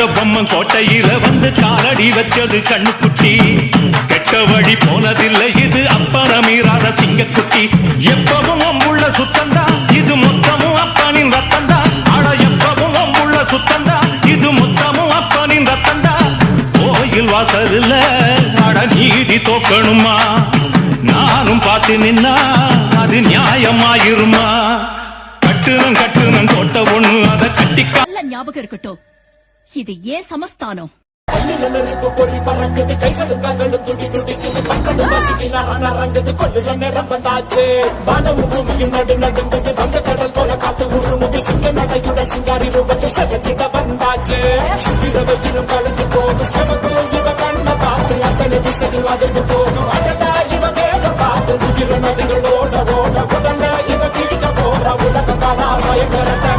கட்டபொம்மன் கோட்டையில வந்து காலடி வச்சது கண்ணுக்குட்டி. கெட்ட வழி போனதில்லை இது அப்பறமீறாத சிங்கக்குட்டி. எப்பவும் அம்புள்ள சுத்தந்தா இது மொத்தமும் அப்பனின் ரத்தந்தா. ஆட எப்பவும் அம்புள்ள சுத்தந்தா இது மொத்தமும் அப்பனின் ரத்தந்தா. கோயில் வாசல்ல அட நீதி தோக்கணுமா? நானும் பார்த்து நின்னா அது நியாயமாயிருமா? கட்டுனம் கட்டுனம் கோட்ட ஒண்ணு அதை கட்டிக்கா ஞாபகம் இருக்கட்டும். இது ஏன் சமஸ்தானம். பொறி பறக்குது கைகளும் கால்களும் துடி துடிக்குது பக்கமும் பசிக்கிறான் அரங்குது கொள்ளுற நேரம் வந்தாச்சு வானமும் பூமியும் நடு நடுங்குது வங்க கடல் போல காத்து உருமுது சிங்க நடையுடன் சிங்காரி ரூபத்தில் செவச்சிட வந்தாச்சு இரவையிலும் கலந்து போது செவப்பு இவ கண்ண பார்த்து அத்தனை திசையில் அதிர்ந்து நதிகள் ஓட ஓட உடல்ல இவ கிழிக்க போற உலக காணா பயங்கரத்தை